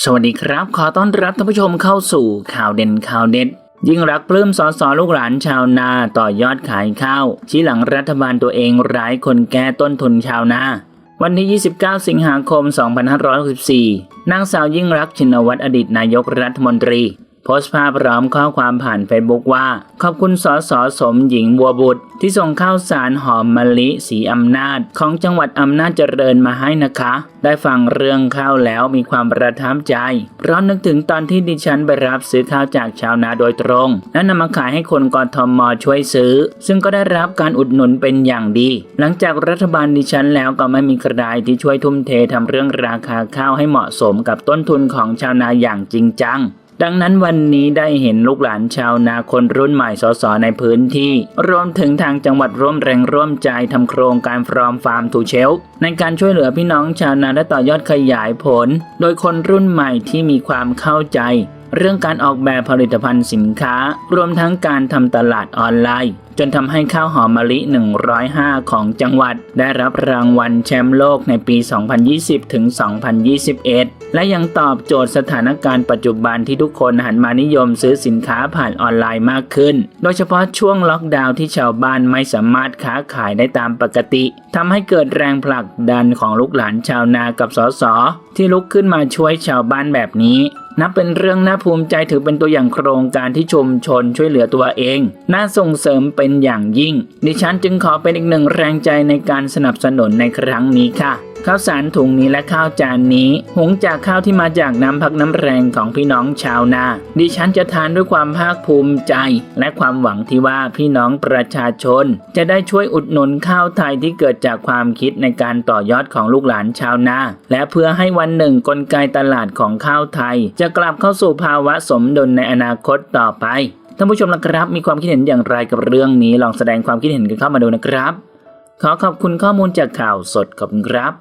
สวัสดีครับ ขอต้อนรับท่านผู้ชมเข้าสู่ข่าวเด่นข่าวเด็ด ยิ่งรักปลื้มสอสอลูกหลานชาวนาต่อยอดขายข้าว ชี้หลังรัฐบาลตัวเองร้ายคนแก้ต้นทุนชาวนา วันที่ 29 สิงหาคม 2564 นางสาวยิ่งรักชินวัตรอดีตนายกรัฐมนตรี โพสต์ภาพพร้อมข้อความผ่านเฟซบุ๊กว่า ขอบคุณสอสอสมหญิงบัวบุตร ที่ส่งข้าวสารหอมมะลิสีอำนาจ ของจังหวัดอำนาจเจริญมาให้นะคะ ได้ฟังเรื่องข้าวแล้วมีความประทับใจ เพราะนึกถึงตอนที่ดิฉันไปรับซื้อข้าวจากชาวนาโดยตรง และนำมาขายให้คนกทมช่วยซื้อ ซึ่งก็ได้รับการอุดหนุนเป็นอย่างดี หลังจากรัฐบาลดิฉันแล้วก็ไม่มีใครที่ช่วยทุ่มเททำเรื่องราคาข้าวให้เหมาะสมกับต้นทุนของชาวนาอย่างจริงจัง ดังนั้นวันนี้ได้เห็นลูกหลานชาวนาคนรุ่นใหม่สสในพื้นที่รวมถึงทางจังหวัดร่วมแรงร่วมใจทำโครงการฟรอมฟาร์มทูเชลในการช่วยเหลือพี่น้องชาวนาและต่อยอดขยายผล โดยคนรุ่นใหม่ที่มีความเข้าใจ เรื่องการออกแบบผลิตภัณฑ์สินค้า รวมทั้งการทำตลาดออนไลน์ จนทำให้ข้าวหอมมะลิ 105 ของจังหวัด ได้รับรางวัลแชมป์โลกในปี 2020 ถึง 2021 และยังตอบโจทย์สถานการณ์ปัจจุบันที่ทุกคนหันมานิยมซื้อสินค้าผ่านออนไลน์มากขึ้น โดยเฉพาะช่วงล็อกดาวน์ที่ชาวบ้านไม่สามารถค้าขายได้ตามปกติทำให้เกิดแรงผลักดันของลูกหลานชาวนากับสสที่ลุกขึ้นมาช่วยชาวบ้านแบบนี้ นับเป็นเรื่องน่าภูมิใจถือเป็นตัวอย่างโครงการที่ชุมชนช่วยเหลือตัวเอง น่าส่งเสริมเป็นอย่างยิ่ง ดิฉันจึงขอเป็นอีกหนึ่งแรงใจในการสนับสนุนในครั้งนี้ค่ะ ข้าวสารถุงนี้และข้าวจานนี้ หุงจากข้าวที่มาจากน้ำพักน้ำแรงของพี่น้องชาวนา ดิฉันจะทานด้วยความภาคภูมิใจ และความหวังที่ว่าพี่น้องประชาชน จะได้ช่วยอุดหนุนข้าวไทยที่เกิดจากความคิดในการต่อยอดของลูกหลานชาวนา และเพื่อให้วันหนึ่งกลไกตลาดของข้าวไทย จะกลับเข้าสู่ภาวะสมดุลในอนาคตต่อไปท่านผู้ชมนะครับ มีความคิดเห็นอย่างไรกับเรื่องนี้ ลองแสดงความคิดเห็นกันเข้ามาดูนะครับ ขอขอบคุณข้อมูลจากข่าวสดขอบคุณครับ